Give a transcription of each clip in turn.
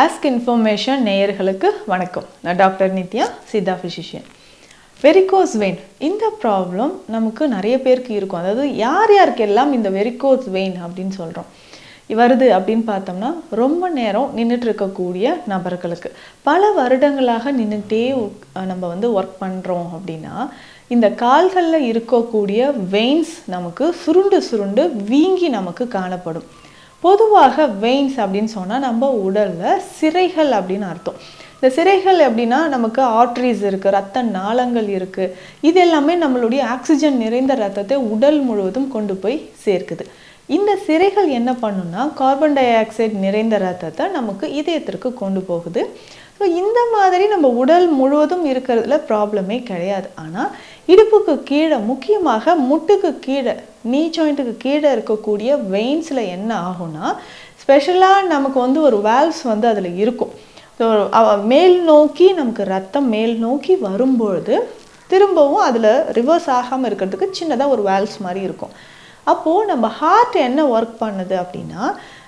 Ask information நேயர்களுக்கு வணக்கம். நான் doctor Nithya Siddha physician varicose vein இந்த ப்ராப்ளம் நமக்கு நிறைய பேருக்கு இருக்கும். அதாவது யார் யாருக்கெல்லாம் இந்த வெரிகோஸ் வெயின் அப்படின்னு சொல்கிறோம் வருது அப்படின்னு பார்த்தோம்னா ரொம்ப நேரம் நின்றுட்டு இருக்கக்கூடிய நபர்களுக்கு. பல வருடங்களாக நின்றுட்டே நம்ம வந்து ஒர்க் பண்ணுறோம் அப்படின்னா இந்த கால்களில் இருக்கக்கூடிய வெயின்ஸ் நமக்கு சுருண்டு சுருண்டு வீங்கி நமக்கு காணப்படும். பொதுவாக வெயின்ஸ் அப்படின்னு சொன்னால் நம்ம உடலில் சிறைகள் அப்படின்னு அர்த்தம். இந்த சிறைகள் எப்படின்னா நமக்கு ஆர்ட்ரிஸ் இருக்குது ரத்த நாளங்கள் இருக்குது இது எல்லாமே நம்மளுடைய ஆக்சிஜன் நிறைந்த ரத்தத்தை உடல் முழுவதும் கொண்டு போய் சேர்க்குது. இந்த சிறைகள் என்ன பண்ணுன்னா கார்பன் டை ஆக்சைடு நிறைந்த ரத்தத்தை நமக்கு இதயத்திற்கு கொண்டு போகுது. ஸோ இந்த மாதிரி நம்ம உடல் முழுவதும் இருக்கிறதுல ப்ராப்ளமே கிடையாது. ஆனால் இடுப்புக்கு கீழே முக்கியமாக முட்டுக்கு கீழே நீ ஜாயிண்ட்டுக்கு கீழே இருக்கக்கூடிய வெயின்ஸில் என்ன ஆகும்னா ஸ்பெஷலாக நமக்கு வந்து ஒரு வேல்வ்ஸ் வந்து அதில் இருக்கும். ஸோ மேல் நோக்கி நமக்கு ரத்தம் மேல் நோக்கி வரும்பொழுது திரும்பவும் அதில் ரிவர்ஸ் ஆகாமல் இருக்கிறதுக்கு சின்னதாக ஒரு வேல்வ்ஸ் மாதிரி இருக்கும். அப்போது நம்ம ஹார்ட் என்ன ஒர்க் பண்ணுது அப்படின்னா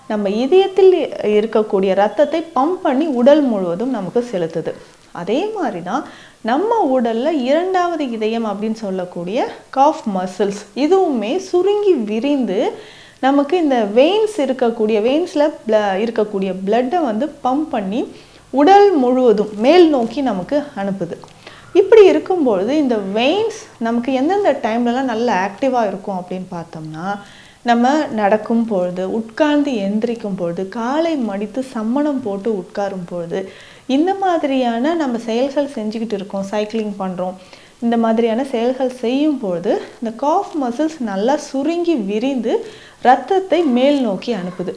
நம்ம இதயத்தில் இருக்கக்கூடிய ரத்தத்தை பம்ப் பண்ணி உடல் முழுவதும் நமக்கு செலுத்துது. அதே மாதிரி தான் நம்ம உடலில் இரண்டாவது இதயம் அப்படின்னு சொல்லக்கூடிய காஃப் மசில்ஸ் இதுவுமே சுருங்கி விரிந்து நமக்கு இந்த வெயின்ஸ் இருக்கக்கூடிய வெயின்ஸில் இருக்கக்கூடிய பிளட்டை வந்து பம்ப் பண்ணி உடல் முழுவதும் மேல் நோக்கி நமக்கு அனுப்புது. இப்படி இருக்கும்பொழுது இந்த வெயின்ஸ் நமக்கு எந்தெந்த டைம்லலாம் நல்ல ஆக்டிவாக இருக்கும் அப்படின்னு பார்த்தோம்னா நம்ம நடக்கும் பொழுது உட்கார்ந்து எந்திரிக்கும் பொழுது காலை மடித்து சம்மணம் போட்டு உட்காரும் பொழுது இந்த மாதிரியான நம்ம செயல்கள் செஞ்சுக்கிட்டு இருக்கோம் சைக்கிளிங் பண்ணுறோம் இந்த மாதிரியான செயல்கள் செய்யும் பொழுது இந்த காஃப் மசில்ஸ் நல்லா சுருங்கி விரிந்து ரத்தத்தை மேல் நோக்கி அனுப்புது.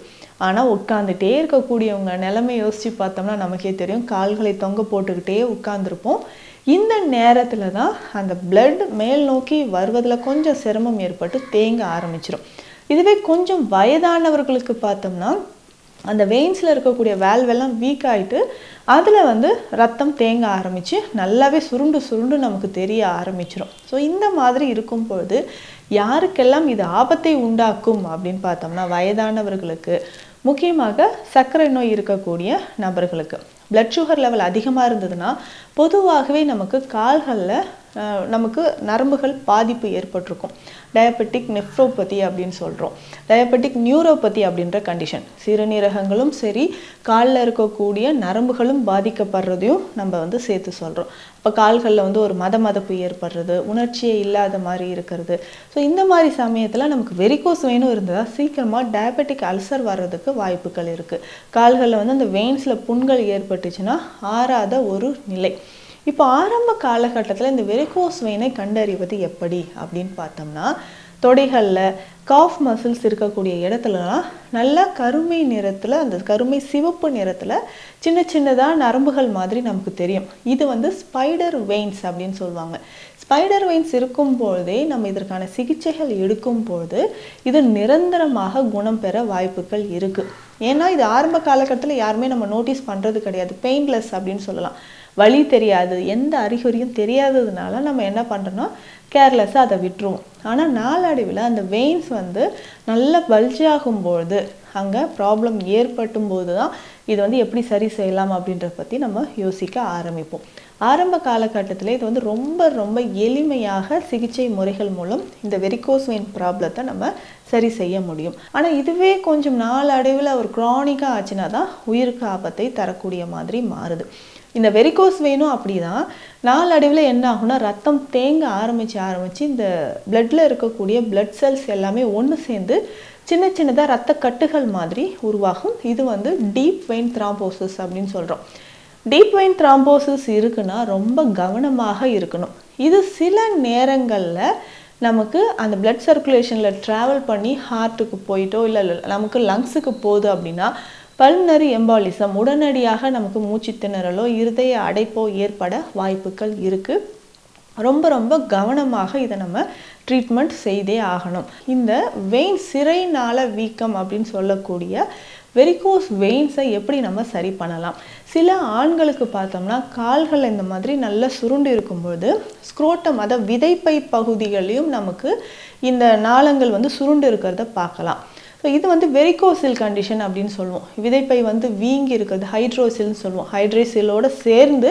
ஆனால் உட்காந்துட்டே இருக்கக்கூடியவங்க நிலைமை யோசித்து பார்த்தோம்னா நமக்கே தெரியும் கால்களை தொங்க போட்டுக்கிட்டே உட்காந்துருப்போம் இந்த நேரத்தில் தான் அந்த பிளட் மேல் நோக்கி வருவதில் கொஞ்சம் சிரமம் ஏற்பட்டு தேங்க ஆரம்பிச்சிடும் இதுவே கொஞ்சம் வயதானவர்களுக்கு பார்த்தோம்னா அந்த வெயின்ஸில் இருக்கக்கூடிய வேல்வெல்லாம் வீக் ஆகிட்டு அதில் வந்து ரத்தம் தேங்க ஆரம்பித்து நல்லாவே சுருண்டு சுருண்டு நமக்கு தெரிய ஆரம்பிச்சிடும் ஸோ இந்த மாதிரி இருக்கும்பொழுது யாருக்கெல்லாம் இது ஆபத்தை உண்டாக்கும் அப்படின்னு பார்த்தோம்னா வயதானவர்களுக்கு முக்கியமாக சர்க்கரை நோய் இருக்கக்கூடிய நபர்களுக்கு. பிளட் சுகர் லெவல் அதிகமாக இருந்ததுன்னா பொதுவாகவே நமக்கு கால்களில் நமக்கு நரம்புகள் பாதிப்பு ஏற்பட்டிருக்கும். டயபெட்டிக் நெஃப்ரோபதி அப்படின்னு சொல்கிறோம் டயபெட்டிக் நியூரோபதி அப்படின்ற கண்டிஷன் சிறுநீரகங்களும் சரி காலில் இருக்கக்கூடிய நரம்புகளும் பாதிக்கப்படுறதையும் நம்ம வந்து சேர்த்து சொல்கிறோம் இப்போ கால்களில் வந்து ஒரு மத மதப்பு ஏற்படுறது உணர்ச்சியே இல்லாத மாதிரி இருக்கிறது. ஸோ இந்த மாதிரி சமயத்தில் நமக்கு வெரிகோஸ் வெயினும் இருந்தால் சீக்கிரமாக டயபெட்டிக் அல்சர் வர்றதுக்கு வாய்ப்புகள் இருக்குது கால்களில் வந்து அந்த வெயின்ஸில் புண்கள் ஏற்பட்டுச்சுன்னா ஆறாத ஒரு நிலை. இப்போ ஆரம்ப காலகட்டத்தில் இந்த வெரிகோஸ் வெயினை கண்டறிவது எப்படி அப்படின்னு பார்த்தோம்னா தொடைகளில் காஃப் மசில்ஸ் இருக்கக்கூடிய இடத்துலலாம் நல்லா கருமை நிறத்தில் அந்த கருமை சிவப்பு நிறத்தில் சின்ன சின்னதாக நரம்புகள் மாதிரி நமக்கு தெரியும். இது வந்து ஸ்பைடர் வெயின்ஸ் அப்படின்னு சொல்லுவாங்க. ஸ்பைடர் வெயின்ஸ் இருக்கும் பொழுதே நம்ம இதற்கான சிகிச்சைகள் எடுக்கும் பொழுது இது நிரந்தரமாக குணம் பெற வாய்ப்புகள் இருக்குது ஏன்னா இது ஆரம்ப காலகட்டத்தில் யாருமே நம்ம நோட்டீஸ் பண்ணுறது கிடையாது. பெயின்லெஸ் அப்படின்னு சொல்லலாம். வழி தெரியாது. எந்த அறிகுறியும் தெரியாததுனால நம்ம என்ன பண்ணுறோன்னா கேர்லெஸ்ஸாக அதை விட்டுருவோம். ஆனால் நாளடைவில் அந்த வெயின்ஸ் வந்து நல்ல பல்ஜ் ஆகும்பொழுது அங்கே ப்ராப்ளம் ஏற்பட்டும் போது தான் இது வந்து எப்படி சரி செய்யலாம் அப்படின்றத பற்றி நம்ம யோசிக்க ஆரம்பிப்போம். ஆரம்ப காலகட்டத்தில் இது வந்து ரொம்ப ரொம்ப எளிமையாக சிகிச்சை முறைகள் மூலம் இந்த வெரிகோஸ் வெயின் ப்ராப்ளத்தை நம்ம சரி செய்ய முடியும். ஆனால் இதுவே கொஞ்சம் நாளடைவில் ஒரு க்ரானிக்காக ஆச்சுன்னா தான் உயிருக்கு ஆபத்தை தரக்கூடிய மாதிரி மாறுது. இந்த வெரிகோஸ் வேணும் அப்படி தான் நாளடைவில் என்ன ஆகும்னா ரத்தம் தேங்க ஆரம்பித்து ஆரம்பித்து இந்த பிளட்டில் இருக்கக்கூடிய பிளட் செல்ஸ் எல்லாமே ஒன்று சேர்ந்து சின்ன சின்னதாக ரத்த கட்டுகள் மாதிரி உருவாகும். இது வந்து டீப் வெயின் த்ராம்போசிஸ் அப்படின்னு சொல்கிறோம் டீப் வெயின் த்ராம்போசிஸ் இருக்குன்னா ரொம்ப கவனமாக இருக்கணும். இது சில நேரங்களில் நமக்கு அந்த பிளட் சர்க்குலேஷனில் ட்ராவல் பண்ணி ஹார்ட்டுக்கு போயிட்டோ இல்லை நமக்கு லங்ஸுக்கு போகுது அப்படின்னா பல்னரி எம்பாலிசம் உடனடியாக நமக்கு மூச்சு திணறலோ இருதய அடைப்போ ஏற்பட வாய்ப்புகள் இருக்குது ரொம்ப ரொம்ப கவனமாக இதை நம்ம ட்ரீட்மெண்ட் செய்தே ஆகணும். இந்த வெயின் சிறைனால வீக்கம் அப்படின்னு சொல்லக்கூடிய வெரிகோஸ் வெயின்ஸை எப்படி நம்ம சரி பண்ணலாம்? சில ஆண்களுக்கு பார்த்தோம்னா கால்கள் இந்த மாதிரி நல்லா சுருண்டு இருக்கும்பொழுது ஸ்க்ரோட்டம் அதாவது விதைப்பை பகுதிகளையும் நமக்கு இந்த நாளங்கள் வந்து சுருண்டு இருக்கிறத பார்க்கலாம். ஸோ இது வந்து வெரிகோசில் கண்டிஷன் அப்படின்னு சொல்லுவோம். விதைப்பை வந்து வீங்கி இருக்கிறது ஹைட்ரோசில்னு சொல்லுவோம். ஹைட்ரோசிலோட சேர்ந்து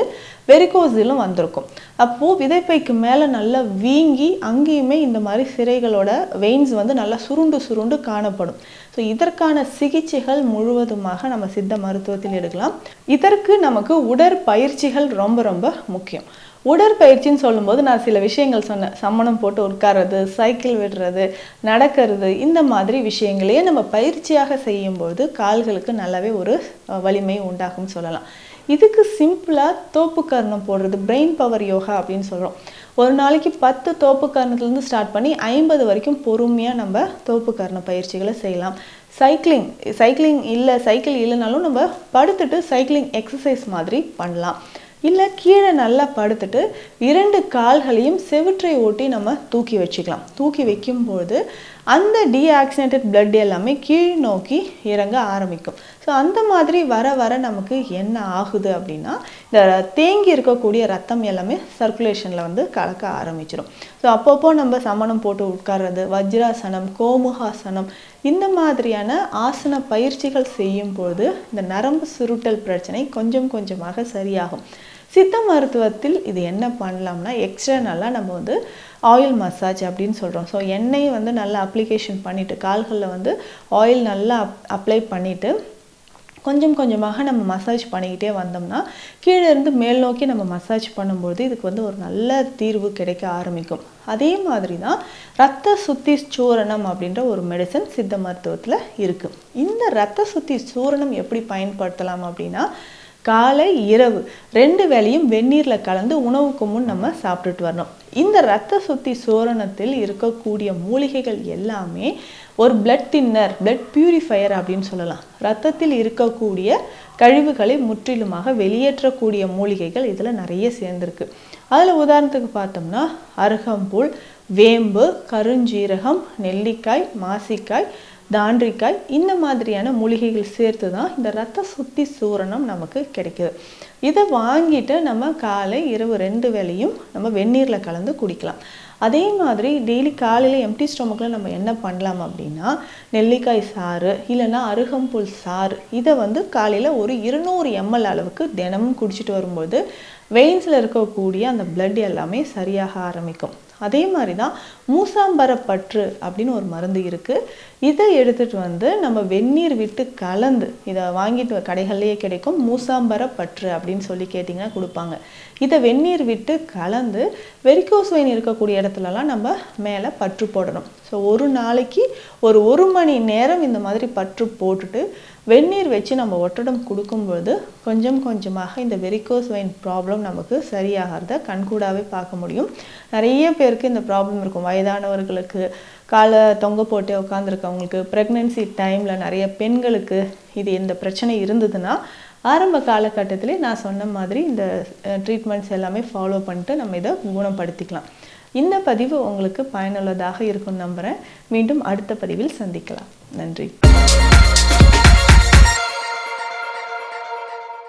வெரிகோசிலும் வந்திருக்கும். அப்போது விதைப்பைக்கு மேலே நல்லா வீங்கி அங்கேயுமே இந்த மாதிரி சிறைகளோட வெயின்ஸ் வந்து நல்லா சுருண்டு சுருண்டு காணப்படும். ஸோ இதற்கான சிகிச்சைகள் முழுவதுமாக நம்ம சித்த மருத்துவத்தில் எடுக்கலாம். இதற்கு நமக்கு உடற்பயிற்சிகள் ரொம்ப ரொம்ப முக்கியம். உடற்பயிற்சின்னு சொல்லும்போது நான் சில விஷயங்கள் சொன்னேன். சம்மணம் போட்டு உட்கார்றது சைக்கிள் விடுறது நடக்கிறது இந்த மாதிரி விஷயங்களையே நம்ம பயிற்சியாக செய்யும்போது கால்களுக்கு நல்லாவே ஒரு வலிமை உண்டாகும் சொல்லலாம். இதுக்கு சிம்பிளாக தோப்பு கர்ணம் போடுறது பிரெயின் பவர் யோகா அப்படின்னு சொல்கிறோம் ஒரு நாளைக்கு பத்து தோப்பு கர்ணத்துலேருந்து ஸ்டார்ட் பண்ணி ஐம்பது வரைக்கும் பொறுமையாக நம்ம தோப்பு கர்ண பயிற்சிகளை செய்யலாம். சைக்கிளிங் சைக்கிளிங் இல்லை சைக்கிள் இல்லைனாலும் நம்ம படுத்துட்டு சைக்கிளிங் எக்ஸசைஸ் மாதிரி பண்ணலாம். இல்லை கீழே நல்லா படுத்துட்டு இரண்டு கால்களையும் செவிற்றை ஓட்டி நம்ம தூக்கி வச்சுக்கலாம். தூக்கி வைக்கும்போது அந்த டீஆக்சினேட்டட் பிளட் எல்லாமே கீழ் நோக்கி இறங்க ஆரம்பிக்கும். ஸோ அந்த மாதிரி வர வர நமக்கு என்ன ஆகுது அப்படின்னா இந்த தேங்கி இருக்கக்கூடிய ரத்தம் எல்லாமே சர்க்குலேஷனில் வந்து கலக்க ஆரம்பிச்சிடும் ஸோ அப்பப்போ நம்ம சமணம் போட்டு உட்கார்றது வஜ்ராசனம் கோமுகாசனம் இந்த மாதிரியான ஆசன பயிற்சிகள் செய்யும்போது இந்த நரம்பு சுருட்டல் பிரச்சனை கொஞ்சம் கொஞ்சமாக சரியாகும். சித்த மருத்துவத்தில் இது என்ன பண்ணலாம்னா எக்ஸ்டர்னலாக நம்ம வந்து ஆயில் மசாஜ் அப்படின்னு சொல்கிறோம் ஸோ எண்ணெய் வந்து நல்லா அப்ளிகேஷன் பண்ணிவிட்டு கால்களில் வந்து ஆயில் நல்லா அப்ளை பண்ணிவிட்டு கொஞ்சம் கொஞ்சமாக நம்ம மசாஜ் பண்ணிக்கிட்டே வந்தோம்னா கீழே இருந்து மேல் நோக்கி நம்ம மசாஜ் பண்ணும்போது இதுக்கு வந்து ஒரு நல்ல தீர்வு கிடைக்க ஆரம்பிக்கும். அதே மாதிரி தான் ரத்த சுத்தி சூரணம் அப்படின்ற ஒரு மெடிசன் சித்த மருத்துவத்தில் இருக்குது இந்த ரத்த சுத்தி சூரணம் எப்படி பயன்படுத்தலாம் அப்படின்னா காலை இரவு ரெண்டு வேளையும் வெந்நீரில் கலந்து உணவுக்கு முன் நம்ம சாப்பிட்டுட்டு வரணும். இந்த ரத்த சுத்தி சோரணத்தில் இருக்கக்கூடிய மூலிகைகள் எல்லாமே ஒரு பிளட் தின்னர் பிளட் பியூரிஃபையர் அப்படின்னு சொல்லலாம். ரத்தத்தில் இருக்கக்கூடிய கழிவுகளை முற்றிலுமாக வெளியேற்றக்கூடிய மூலிகைகள் இதில் நிறைய சேர்ந்துருக்கு. அதில் உதாரணத்துக்கு பார்த்தோம்னா அருகம்புல் வேம்பு கருஞ்சீரகம் நெல்லிக்காய் மாசிக்காய் தாண்டிக்காய் இந்த மாதிரியான மூலிகைகள் சேர்த்து தான் இந்த ரத்த சுத்தி சூரணம் நமக்கு கிடைக்குது. இதை வாங்கிட்டு நம்ம காலை இரவு ரெண்டு வேளையும் நம்ம வெந்நீரில் கலந்து குடிக்கலாம். அதே மாதிரி டெய்லி காலையில் எம்டி ஸ்டொமக்கில் நம்ம என்ன பண்ணலாம் அப்படின்னா நெல்லிக்காய் சாறு இல்லைன்னா அருகம்புல் சாறு இதை வந்து காலையில் ஒரு இருநூறு எம்எல் அளவுக்கு தினமும் குடிச்சிட்டு வரும்போது வெயின்ஸில் இருக்கக்கூடிய அந்த பிளட் எல்லாமே சரியாக ஆரம்பிக்கும். அதே மாதிரி தான் மூசாம்பர பற்று அப்படின்னு ஒரு மருந்து இருக்குது இதை எடுத்துட்டு வந்து நம்ம வெந்நீர் விட்டு கலந்து இதை வாங்கிட்டு கடைகள்லேயே கிடைக்கும் மூசாம்பர பற்று அப்படின்னு சொல்லி கேட்டிங்கன்னா கொடுப்பாங்க. இதை வெந்நீர் விட்டு கலந்து வெரிகோஸ் வெயின் இருக்கக்கூடிய இடத்துலலாம் நம்ம மேலே பற்று போடணும். ஸோ ஒரு நாளைக்கு ஒரு ஒரு மணி நேரம் இந்த மாதிரி பற்று போட்டுட்டு வெந்நீர் வச்சு நம்ம ஒட்டடம் கொடுக்கும்பொழுது கொஞ்சம் கொஞ்சமாக இந்த வெரிகோஸ் வெயின் ப்ராப்ளம் நமக்கு சரியாகிறத கண்கூடாவே பார்க்க முடியும். நிறைய பேருக்கு இந்த ப்ராப்ளம் இருக்கும். வயதானவர்களுக்கு காலை தொங்க போட்டு உட்காந்துருக்கவங்களுக்கு ப்ரெக்னென்சி டைமில் நிறைய பெண்களுக்கு இது இந்த பிரச்சனை இருந்ததுன்னா ஆரம்ப காலகட்டத்திலே நான் சொன்ன மாதிரி இந்த ட்ரீட்மெண்ட்ஸ் எல்லாமே ஃபாலோ பண்ணிட்டு நம்ம இதை குணப்படுத்திக்கலாம். இந்த பதிவு உங்களுக்கு பயனுள்ளதாக இருக்கும் நம்புகிறேன் மீண்டும் அடுத்த பதிவில் சந்திக்கலாம். நன்றி.